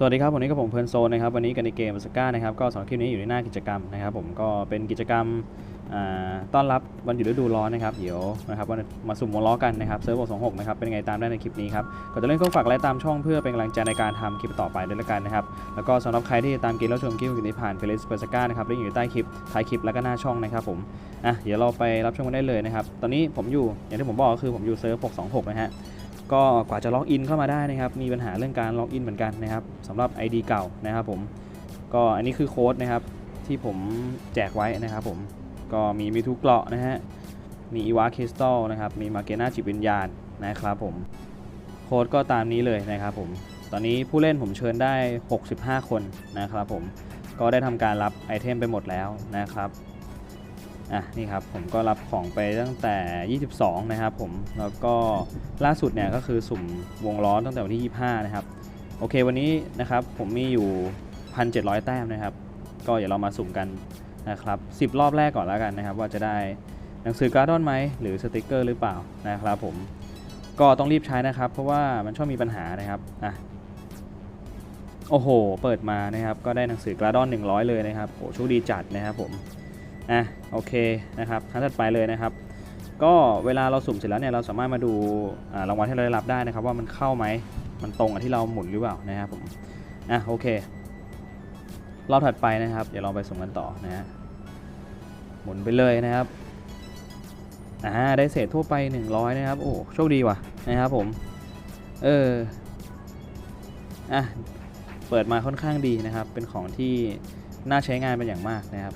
สวัสดีครับวันนี้กับผมเพลินโซนนะครับวันนี้กันในเกมสก้านะครับก็สำหรับคลิปนี้อยู่ในหน้ากิจกรรมนะครับผมก็เป็นกิจกรรมต้อนรับวันหยุดฤดูร้อนนะครับเดี๋ยวนะครับวันมาสุ่มวงล้อกันนะครับเซิร์ฟบสองหกนะครับเป็นไงตามได้ในคลิปนี้ครับก่อนจะเล่นก็ฝากไลค์ตามช่องเพื่อเป็นกำลังใจในการทำคลิปต่อไปด้วยละกันนะครับแล้วก็สำหรับใครที่ตามเกมแล้วชมคลิปนี้ผ่านเพลย์สเปอร์สก้านะครับลิงก์อยู่ใต้คลิปท้ายคลิปแล้วก็หน้าช่องนะครับผมอะเดี๋ยวเราไปรับชมกันได้เลยนะครับตอนนี้ผมอยู่อย่างที่ผมบอกก็คือผมอยู่เซิร์ฟ626นะฮะ ก็กว่าจะล็อกอินเข้ามาได้นะครับ มีปัญหาเรื่องการล็อกอินเหมือนกันนะครับสำหรับ ID เก่านะครับผม ก็อันนี้คือโค้ดนะครับที่ผมแจกไว้นะครับผม ก็มีมีทุกเกราะนะฮะ มีอีวาคริสตัลนะครับ มีมาเกนาจิตวิญญาณนะครับผม โค้ดก็ตามนี้เลยนะครับผม ตอนนี้ผู้เล่นผมเชิญได้ 65 คนนะครับผม ก็ได้ทำการรับไอเทมไปหมดแล้วนะครับ อะนี่ครับผมก็รับของไปตั้งแต่ 22 นะครับผมแล้วก็ล่าสุดเนี่ยก็คือสุ่มวงล้อตั้งแต่วันที่ 25 นะครับ โอเควันนี้นะครับผมมีอยู่ 1,700 แต้มนะครับ ก็เดี๋ยวเรามาสุ่มกันนะครับ10 รอบแรกก่อนแล้วกันนะครับ ว่าจะได้หนังสือการ์ดอนไหมหรือสติกเกอร์หรือเปล่านะครับผมก็ต้องรีบใช้นะครับ เพราะว่ามันชอบมีปัญหานะครับอะโอ้โห เปิดมานะครับ ก็ได้หนังสือการ์ดอน 100 เลยนะครับโอ้โชคดีจัดนะครับผม อะโอเคนะครับครั้งถัดไปเลยนะครับ ก็เวลาเราสุ่มเสร็จแล้วเนี่ยเราสามารถมาดูรางวัลที่เราได้รับได้นะครับ ว่ามันเข้าไหมมันตรงกับที่เราหมุนหรือเปล่านะครับผมอะโอเครอบถัดไปนะครับ เดี๋ยวเราไปสุ่มกันต่อนะฮะหมุนไปเลยนะครับอ่าได้เศษทั่วไป 100 นะครับ โอ้โชคดีว่ะนะครับผม เอออะเปิดมาค่อนข้างดีนะครับ เป็นของที่น่าใช้งานเป็นอย่างมากนะครับ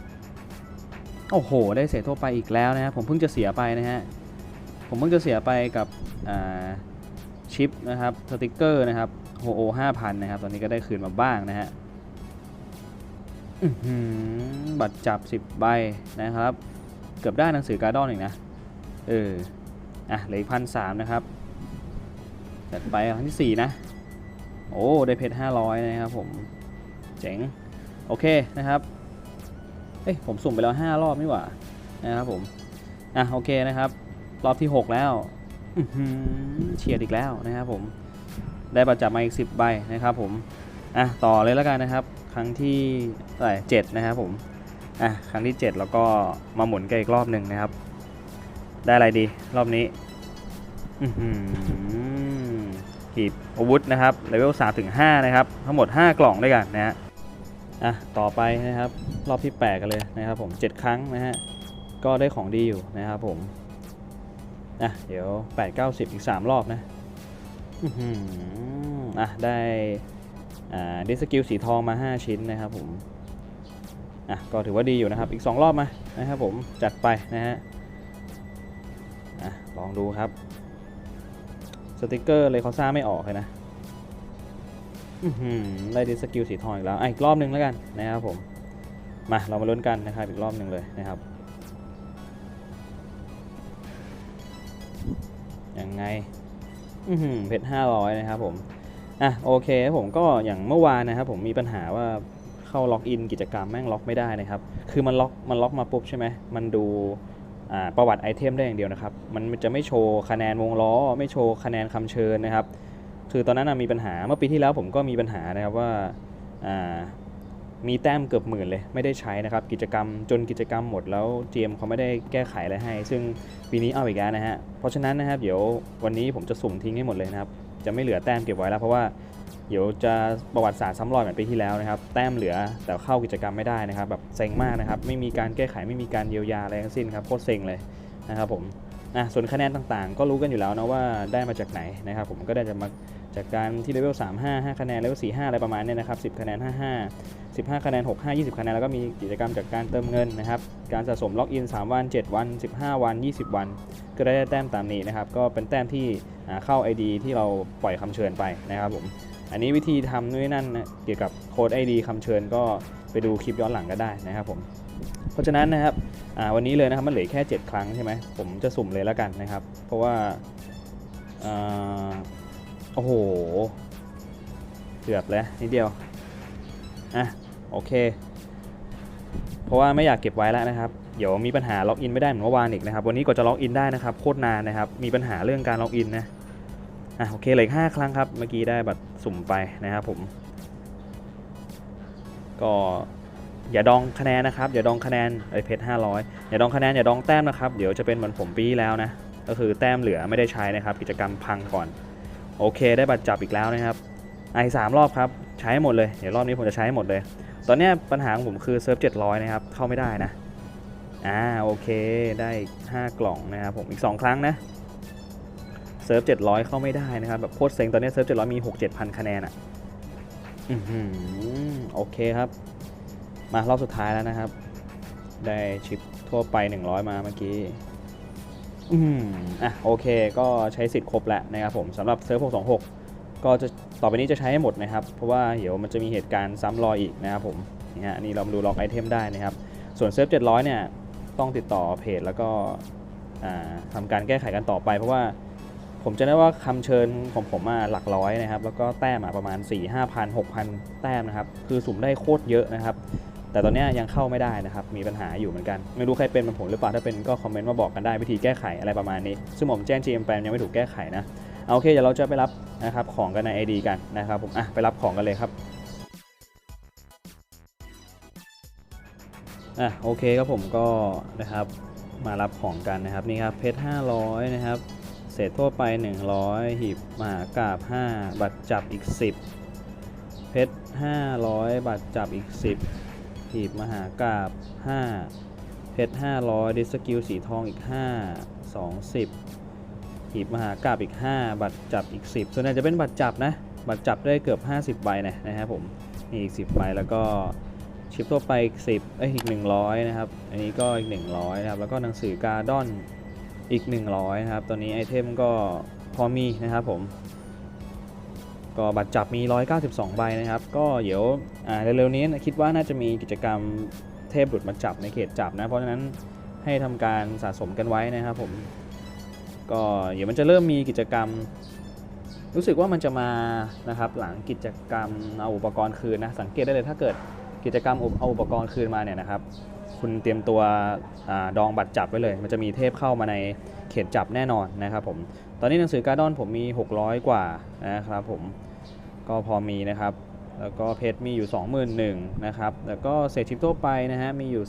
โอ้โห ได้เสียทั่วไปอีกแล้วนะครับผมเพิ่งจะเสียไปนะฮะ ผมเพิ่งจะเสียไปกับชิปนะครับสติกเกอร์นะครับโฮโอห้าพันนะครับ ตอนนี้ก็ได้คืนมาบ้างนะฮะบัตรจับ 10 ใบนะครับ เกือบได้หนังสือการ์ดอนอีกนะ เออ อะเหลืออีกพันสามนะครับจัดไปครั้งที่ 4 นะ โอ้ ได้เพชร500 นะครับผม เจ๋ง โอเคนะครับ เอ้ยผมสุ่มไปแล้ว5รอบนี่หว่านะครับผมอะโอเคนะครับ รอบที่ 6 แล้วเฉียดอีกแล้วนะครับผมได้ประจับมาอีก 10 ใบนะครับผมอะต่อเลยแล้วกันนะครับ ครั้งที่เท่าไหร่เจ็ดนะครับผมอะครั้งที่ 7 แล้วก็มาหมุนกันอีกรอบหนึ่งนะครับ ได้อะไรดีรอบนี้อื้อหือหีบอาวุธนะครับเลเวล3ถึง5นะครับ ทั้งหมด 5 กล่องด้วยกันนะฮะ อะต่อไปนะครับรอบที่8กันเลยนะครับผม7ครั้งนะฮะก็ได้ของดีอยู่นะครับผมอะเดี๋ยว 8 9 10 อีก 3 รอบนะอืออะได้อ่าดิสกิลสีทองมา 5 ชิ้นนะครับผมอะก็ถือว่าดีอยู่นะครับอีก 2 รอบมานะครับผมจัดไปนะฮะอะลองดูครับสติกเกอร์เลยเขาซ่าไม่ออกเลยนะ ได้ดิสกิลสีทองอีกแล้วอีกรอบหนึ่งแล้วกันนะครับผม มาเรามาลุ้นกันนะครับอีกรอบหนึ่งเลยนะครับ ยังไงเพชรห้าร้อยนะครับผม อะโอเคผมก็อย่างเมื่อวานนะครับผมมีปัญหาว่าเข้าล็อกอินกิจกรรมแม่งล็อกไม่ได้นะครับ คือมันล็อกมันล็อกมาปุ๊บใช่ไหมมันดูประวัติไอเทมได้อย่างเดียวนะครับ มันจะไม่โชว์คะแนนวงล้อ ไม่โชว์คะแนนคำเชิญนะครับ คือตอนนั้นนะมีปัญหาเมื่อปีที่แล้วผมก็มีปัญหานะครับว่าอ่ามีแต้มเกือบหมื่นเลยไม่ได้ใช้นะครับกิจกรรมจนกิจกรรมหมดแล้วเจมเขาไม่ได้แก้ไขอะไรให้ ซึ่งปีนี้เอาอีกแล้วนะฮะเพราะฉะนั้นนะครับเดี๋ยววันนี้ผมจะสุ่มทิ้งให้หมดเลยนะครับจะไม่เหลือแต้มเก็บไว้แล้วเพราะว่าเดี๋ยวจะประวัติศาสตร์ซ้ำรอยเหมือนปีที่แล้วนะครับแต้มเหลือแต่เข้ากิจกรรมไม่ได้นะครับแบบเซ็งมากนะครับไม่มีการแก้ไขไม่มีการเยียวยาอะไรทั้งสิ้นครับโคตรเซ็งเลยนะครับผมอะส่วนคะแนนต่างๆ ก็รู้กันอยู่แล้วนะว่าได้มาจากไหนนะครับผมก็ได้จะมา จากการที่เลเวล3 5 5คะแนนเลเวล4 5 อะไรประมาณเนี้นะครับ 10 คะแนน 55 15 คะแนน 6 5 20 คะแนน แล้วก็มีกิจกรรมจากการเติมเงินนะครับ การสะสมล็อกอิน 3 วัน 7 วัน 15 วัน 20 วัน ก็ได้แต้มตามนี้นะครับ ก็เป็นแต้มที่อ่าเข้า ID ที่เราปล่อยคำเชิญไปนะครับผม อันนี้วิธีทำนู่นนั่นเกี่ยวกับโค้ด ID คำเชิญก็ไปดูคลิปย้อนหลังก็ได้นะครับผม เพราะฉะนั้นนะครับวันนี้เลยนะครับมันเหลือแค่ 7 ครั้งใช่ไหมผมจะสุ่มเลยแล้วกันนะครับ เพราะว่า โอ้โห เกือบแล้วนิดเดียว อะ โอเค เพราะว่าไม่อยากเก็บไว้แล้วนะครับ เดี๋ยวมีปัญหาล็อกอินไม่ได้เหมือนเมื่อวานอีกนะครับ วันนี้ก็จะล็อกอินได้นะครับ โคตรนานนะครับ มีปัญหาเรื่องการล็อกอินนะ อะ โอเคเหลืออกห้าครั้งครับ เมื่อกี้ได้บัตรสุ่มไปนะครับผม ก็อย่าดองคะแนนนะครับ อย่าดองคะแนนไอเพชร500อยอย่าดองคะแนนอย่าดองแต้มนะครับ เดี๋ยวจะเป็นเหมือนผมปีแล้วนะ ก็คือแต้มเหลือไม่ได้ใช้นะครับ กิจกรรมพังก่อน โอเค ได้บัตรจับอีกแล้วนะครับไอสามรอบครับ ใช้ให้หมดเลย เดี๋ยวรอบนี้ผมจะใช้ให้หมดเลย ตอนนี้ปัญหาของผมคือเซิร์ฟ700นะครับ เข้าไม่ได้นะ อ่า โอเค ได้ 5 กล่องนะครับผมอีก 2 ครั้งนะ เซิร์ฟ700เข้าไม่ได้นะครับ แบบโคตรเซ็ง ตอนนี้เซิร์ฟ700มี6 7พันคะแนนอะ่ะ อือหือโอเคครับ มารอบสุดท้ายแล้วนะครับ ได้ชิปทั่วไป 100 มาเมื่อกี้ อืมอะโอเคก็ใช้สิทธิ์ครบแล้วนะครับผมสำหรับเซิร์ฟ626 ก็จะต่อไปนี้จะใช้ให้หมดนะครับ เพราะว่าเดี๋ยวมันจะมีเหตุการณ์ซ้ำรอยอีกนะครับผมนี่ฮะนี่เรามาดูล็อกไอเทมได้นะครับ ส่วนเซิร์ฟ700 เนี่ยต้องติดต่อเพจแล้วก็ทำการแก้ไขกันต่อไป เพราะว่าผมจะได้ว่าคำเชิญของผมอะหลักร้อยนะครับ แล้วก็แต้มประมาณ 4 5 0 0 0 6,000 แต้มนะครับ คือสุ่มได้โคตรเยอะนะครับ แต่ตอนนี้ยังเข้าไม่ได้นะครับ มีปัญหาอยู่เหมือนกัน ไม่รู้ใครเป็นเหมือนผมหรือเปล่า ถ้าเป็นก็คอมเมนต์มาบอกกันได้วิธีแก้ไขอะไรประมาณนี้ ซึ่งผมแจ้ง GM ไปยังไม่ถูกแก้ไขนะเอาโอเคเดี๋ยวเราจะไปรับนะครับของกันใน ID กันนะครับผมอะไปรับของกันเลยครับอะโอเคครับผมก็นะครับมารับของกันนะครับนี่ครับเพชร500 นะครับ เศษทั่วไป 100 หีบมากราบ 5 บัตรจับอีก 10 เพชร500 บัตรจับอีก 10 หีบมหากราบ5เพชร500 ดิสกิลสีทองอีก 5 20หีบมหากราบอีก 5 บัตรจับอีก 10 ส่วนใหญ่จะเป็นบัตรจับนะ บัตรจับได้เกือบ 50 ใบนะนะครับผมนี่อีก 10 ใบแล้วก็ชิปทั่วไปอีก 10เอ้ยอีก 100 นะครับ อันนี้ก็อีก 100 นะครับ แล้วก็หนังสือการ์ดอนอีก 100 นะครับตัวนี้ไอเทมก็พอมีนะครับผม ก็บัตรจับมี 192 ใบนะครับ ก็เดี๋ยวเร็วๆนี้คิดว่าน่าจะมีกิจกรรมเทพหลุดมาจับในเขตจับนะ เพราะฉะนั้นให้ทำการสะสมกันไว้นะครับผม ก็เดี๋ยวมันจะเริ่มมีกิจกรรม รู้สึกว่ามันจะมานะครับหลังกิจกรรมเอาอุปกรณ์คืนนะ สังเกตได้เลยถ้าเกิดกิจกรรมเอาอุปกรณ์คืนมาเนี่ยนะครับ คุณเตรียมตัวอดองบัตรจับไว้เลย มันจะมีเทพเข้ามาในเขตจับแน่นอนนะครับผม ตอนนี้หนังสือการ์ดอนผมมี 600 กว่านะครับผมก็พอมีนะครับ แล้วก็เพชรมีอยู่ 21,000นะครับ แล้วก็เศษชิปทั่วไปนะฮะมีอยู่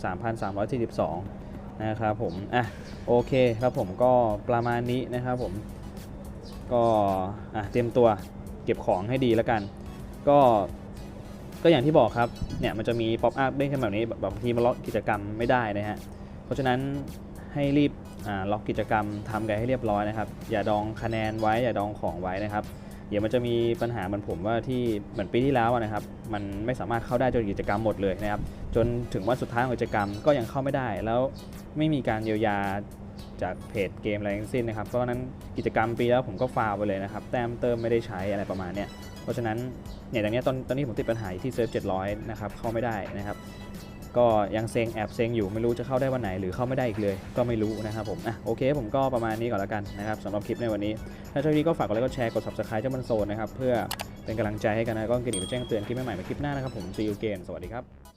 3,342นะครับผมอะโอเคครับผมก็ประมาณนี้นะครับผมก็อะเตรียมตัวเก็บของให้ดีแล้วกัน ก็ก็อย่างที่บอกครับเนี่ยมันจะมีป๊อปอัพเด้งขึ้นแบบนี้แบบบางทีมันล็อกกิจกรรมไม่ได้นะฮะเพราะฉะนั้นให้รีบ ล็อกกิจกรรมทำกันให้เรียบร้อยนะครับ อย่าดองคะแนนไว้ อย่าดองของไว้นะครับ เดี๋ยวมันจะมีปัญหาเหมือนผมว่าที่เหมือนปีที่แล้วนะครับ มันไม่สามารถเข้าได้จนกิจกรรมหมดเลยนะครับ จนถึงวันสุดท้ายของกิจกรรมก็ยังเข้าไม่ได้ แล้วไม่มีการเยียวยาจากเพจเกมอะไรทั้งสิ้นนะครับ เพราะฉะนั้นกิจกรรมปีแล้วผมก็ฟาวไปเลยนะครับ แต้มเติมไม่ได้ใช้อะไรประมาณเนี้ย เพราะฉะนั้นเนี่ยตอนนี้ตอนตอนนี้ผมติดปัญหาที่เซิร์ฟ700 นะครับ เข้าไม่ได้นะครับ ก็ยังเซ็งแอบเซ็งอยู่ไม่รู้จะเข้าได้วันไหนหรือเข้าไม่ได้อีกเลย ก็ไม่รู้นะครับผมอะโอเค ผมก็ประมาณนี้ก่อนแล้วกันนะครับสำหรับคลิปในวันนี้ ถ้าชอบคลิปนี้ก็ฝากกดไลค์กดแชร์กด subscribe เจ้ามันโซนนะครับเพื่อเป็นกำลังใจให้กันนะก็กระดิ่งไปแจ้งเตือนคลิปใหม่ๆในคลิปหน้านะครับผมซีอูเกนสวัสดีครับ